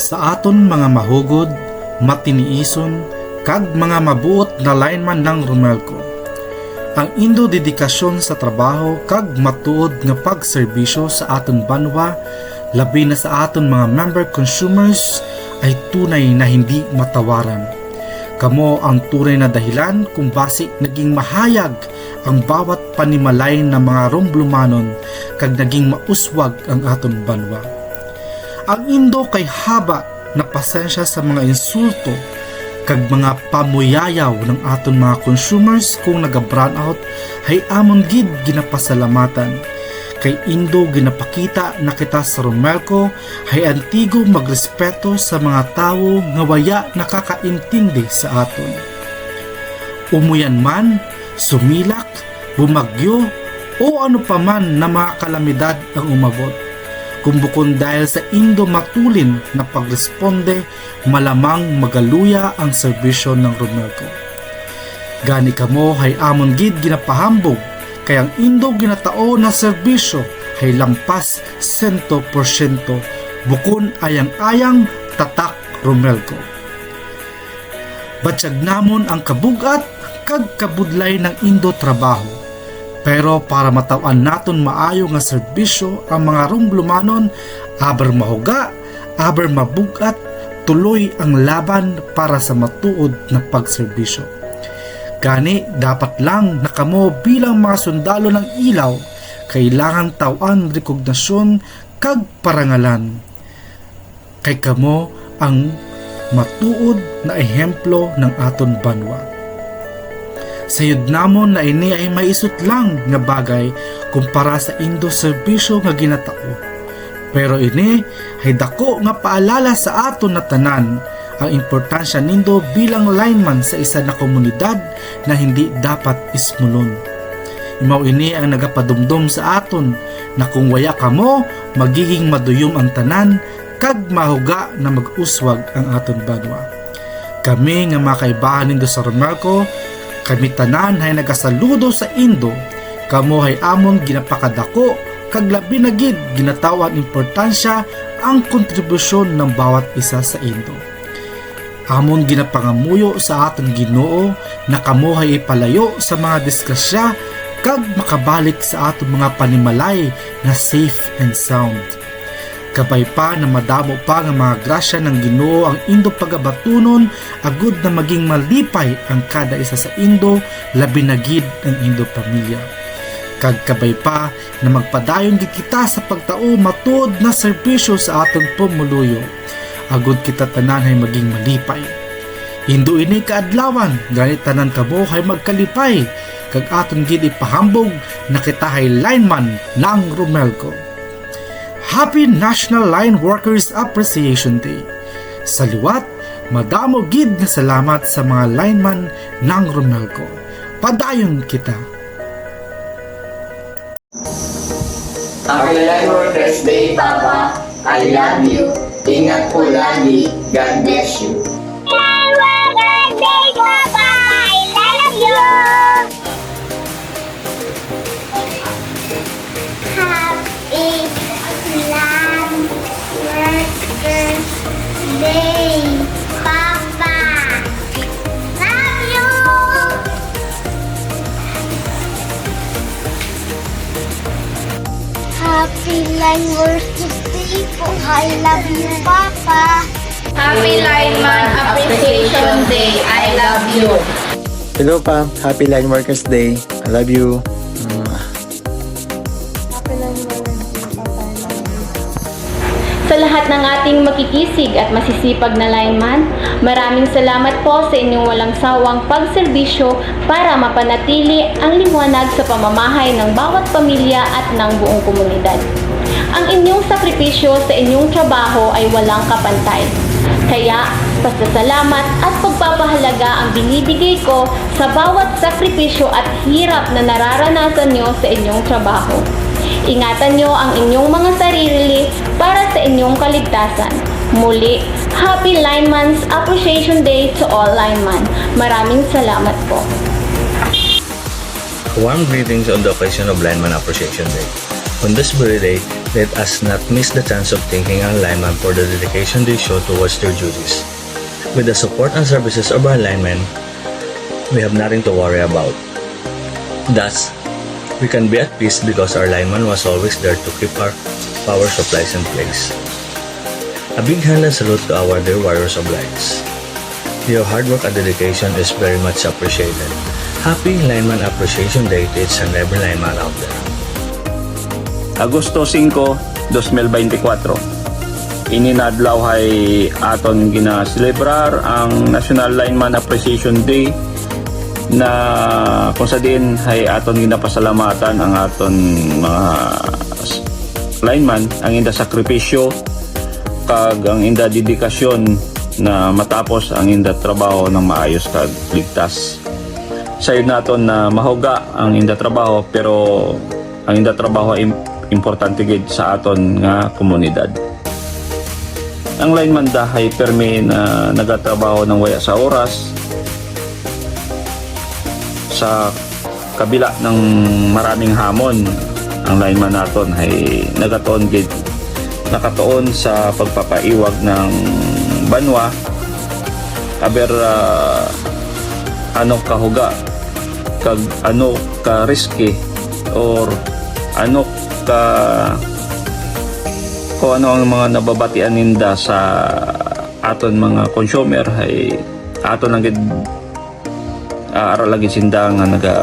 Sa aton mga mahugod, matiniison, kag mga mabuot na lineman ng Romelco. Ang indo dedikasyon sa trabaho kag matuod nga pagserbisyo sa aton banwa labi na sa aton mga member consumers ay tunay na hindi matawaran. Kamo ang tunay na dahilan kung basi naging mahayag ang bawat panimalay ng mga rumblumanon kag naging mauswag ang aton banwa. Ang Indo kay haba na pasensya sa mga insulto kag mga pamuyayaw ng aton mga consumers kung naga-brown out hay amon gid ginapasalamatan kay Indo ginapakita na kita sa Romelco hay antigo magrespeto sa mga tawo nga waya nakakaintindi sa aton. Umuyan man, sumilak, bumagyo o ano pa man na mga kalamidad ang umabot kung bukod dahil sa Indo matulin na pagresponde, malamang magaluya ang serbisyo ng Romelco. Gani kamo hay amon gid ginapahambog kay ang Indo ginatao na serbisyo hay lampas 100% bukon ayang-ayang tatak Romelco. Batsyag namon ang kabugat kag kabudlay ng Indo trabaho pero para matawan naton maayo nga serbisyo ang mga rumblumanon, aber mahuga, aber mabugat, tuloy ang laban para sa matuod na pagserbisyo. Gani, dapat lang nakamo bilang mga sundalo ng ilaw, kailangan tawan rekognasyon kag parangalan. Kay kamo ang matuod na ehemplo ng aton banwa. Sayod namon na ini ay maisut lang nga bagay kumpara sa Indo serbisyo nga ginatao. Pero ini ay dako nga paalala sa aton na tanan ang importansya nindo bilang lineman sa isa na komunidad na hindi dapat ismulon. Imaw ini ang nagapadumdum sa aton na kung waya kamo magiging maduyom ang tanan kag mahuga na mag-uswag ang aton banwa. Kami nga makaibahan nindo sa Romelco kami tanan hay nagasaludo sa Indo, kamo hay amon ginapakadako kag labi na gid ginatawan importansya ang kontribusyon ng bawat isa sa Indo. Amon ginapangamuyo sa aton Ginoo na kamo hay ipalayo sa mga disgrasya kag makabalik sa aton mga panimalay na safe and sound. Kabay pa na madamo pa nga mga grasya ng Ginoo ang Indo pagabatunon agud na maging malipay ang kada isa sa Indo labi na ang Indo pamilya. Kag kabay pa na magpadayon gid kita sa pagtao matud na serbisyo sa atong pumuluyo. Agud kita tanan hay maging malipay. Indo ini kaadlawan, ganit tanan kamo hay magkalipay. Kag aton gid ipahambog na kita hay lineman ng Romelco. Happy National Line Workers Appreciation Day. Sa liwat, madamo gid na salamat sa mga lineman ng Romelco. Padayon kita. Happy Line Workers Day, Papa. I love you. Ingat po lagi. God bless you. Happy Happy Land Workers Day po. I love you, Papa. Happy Lineman Appreciation Day. I love you. Hello pa, Happy Line Workers Day. I love you. Mwah. Sa lahat ng ating makikisig at masisipag na lineman, maraming salamat po sa inyong walang sawang pagserbisyo para mapanatili ang liwanag sa pamamahay ng bawat pamilya at ng buong komunidad. Ang inyong sakripisyo sa inyong trabaho ay walang kapantay. Kaya, pasasalamat at pagpapahalaga ang binibigay ko sa bawat sakripisyo at hirap na nararanasan nyo sa inyong trabaho. Ingatan nyo ang inyong mga sarili para sa inyong kaligtasan. Muli, Happy Lineman's Appreciation Day to all linemen. Maraming salamat po. Warm greetings on the occasion of Lineman Appreciation Day. On this very day, let us not miss the chance of thanking our linemen for the dedication they show towards their duties. With the support and services of our linemen, we have nothing to worry about. Thus, we can be at peace because our lineman was always there to keep our power supplies in place. A big hand and salute to our dear warriors of lights. Your hard work and dedication is very much appreciated. Happy Lineman Appreciation Day to each and every lineman out there. Agosto 5, 2024. Ininadlaw hay aton gina-celebrar ang National Lineman Appreciation Day na kung sa din hay aton ginapasalamatan ang aton mga lineman ang inda sakripisyo kag ang inda dedikasyon na matapos ang inda trabaho ng maayos kag ligtas sayod naton na mahuga ang inda trabaho pero ang inda trabaho ay importante gid sa aton nga komunidad. Ang lineman dahay permi na nagatrabaho ng waya sa oras sa kabila ng maraming hamon ang lineman naton ay nagatoon gid nakatoon sa pagpapaiwag ng banwa aber ah, ano kahuga kag ano ka risky or ano ka kung ano ang mga nababatian ninda sa aton mga consumer ay aton lang gid uh, aral lagi sinda nga naga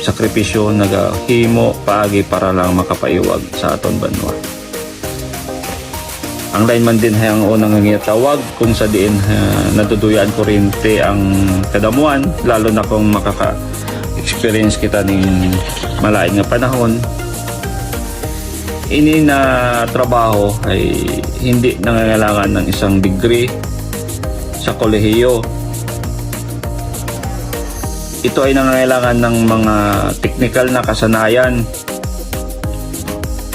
sakripisyo naga himo paagi para lang makapaiwag sa aton banwa. Ang lineman din ay ang unang ngitawag kung sa diin uh, natuduyan kuryente ang kadamuan lalo na kung makaka experience kita ning malain nga panahon ini na trabaho ay hindi nangangailangan ng isang degree sa kolehiyo. Ito ay nangangailangan ng mga technical na kasanayan.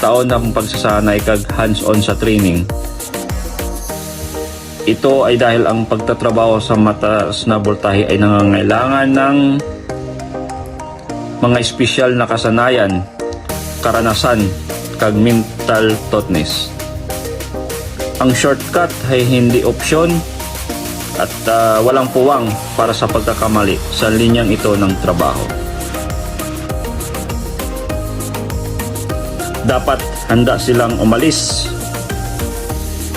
Taon ng pagsasanay kag hands-on sa training. Ito ay dahil ang pagtatrabaho sa mataas na voltahe ay nangangailangan ng mga espesyal na kasanayan, karanasan, kag mental toughness. Ang shortcut ay hindi opsyon at ah, walang puwang para sa pagkakamali sa linyang ito ng trabaho. Dapat handa silang umalis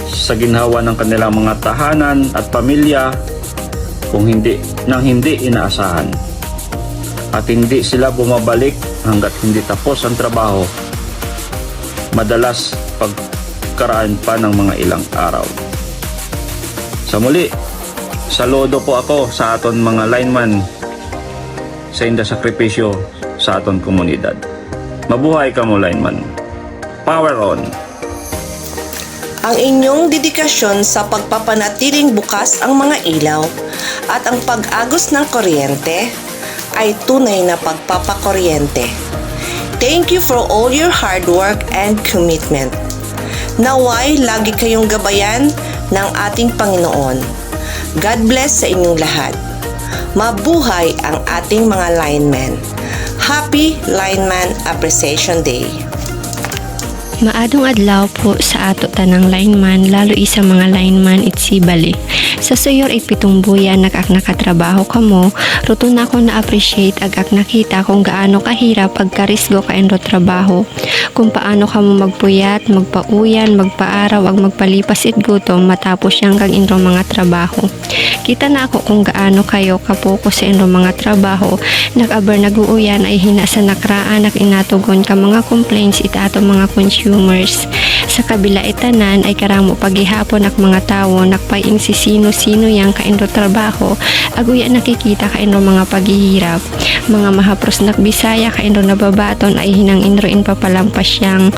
sa ginhawa ng kanilang mga tahanan at pamilya kung hindi nang hindi inaasahan at hindi sila bumabalik hanggat hindi tapos ang trabaho madalas pagkaraan pa ng mga ilang araw. Sa muli saludo po ako sa aton mga lineman sa inda sakripisyo sa aton komunidad. Mabuhay ka mo lineman. Power on. Ang inyong dedikasyon sa pagpapanatiling bukas ang mga ilaw at ang pag-agos ng kuryente ay tunay na pagpapakuryente. Thank you for all your hard work and commitment. Naway lagi kayong gabayan ng ating Panginoon. God bless sa inyong lahat. Mabuhay ang ating mga linemen. Happy Lineman Appreciation Day! Maadong adlaw po sa ato tanang lineman lalo isa mga lineman itsibali. Sa suyor it pitong buyan nagak nakatrabaho kamo, ruto na ko na-appreciate agak nakita kung gaano kahirap pagkarisgo ka enro trabaho. Kung paano ka mo magpuyat, magpauyan, magpaaraw, ag magpalipas it gutom matapos siyang kang enro mga trabaho. Kita na ako kung gaano kayo kapokus sa enro mga trabaho, nag-aber naguuyan ay hina sa nakraan nag inatugon ka mga complaints ita ato mga consumers. Sa kabila itanan ay karamo paghihapon ak mga tawo nakpaing si sino-sino yang kainro trabaho aguya nakikita kainro mga paghihirap. Mga mahapros nak Bisaya kainro nababaton ay hinang inro in papalampas yang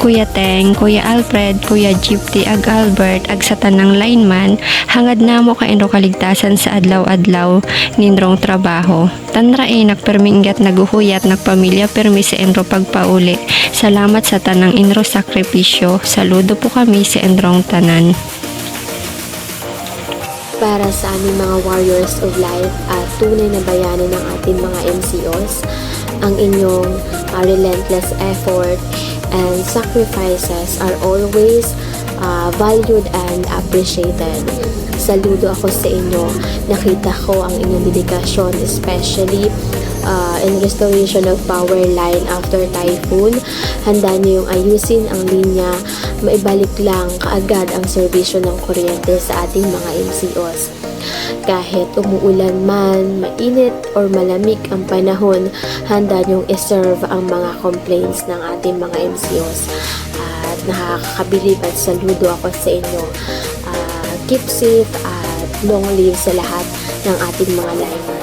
Kuya Teng, Kuya Alfred, Kuya Gypty, ag Albert, ag sa tanang lineman, hangad namo kainro kaligtasan sa adlaw-adlaw ninrong trabaho. Tanrae nagperminggat naguhuyat nagpamilya permi sa enro pagpauli. Salamat sa tanang inro sakripisyo. Saludo po kami sa enrong tanan. para sa aming mga warriors of life at tunay na bayani ng ating mga MCOs, ang inyong uh, relentless effort and sacrifices are always uh, valued and appreciated. Saludo ako sa inyo. Nakita ko ang inyong dedikasyon, especially uh, in restoration of power line after typhoon. Handa niyo yung ayusin ang linya, maibalik lang kaagad ang serbisyo ng kuryente sa ating mga MCOs. Kahit umuulan man, mainit or malamig ang panahon, handa niyong iserve ang mga complaints ng ating mga MCOs. At nakakabilib at saludo ako sa inyo. Ah, keep safe at long live sa lahat ng ating mga linemen.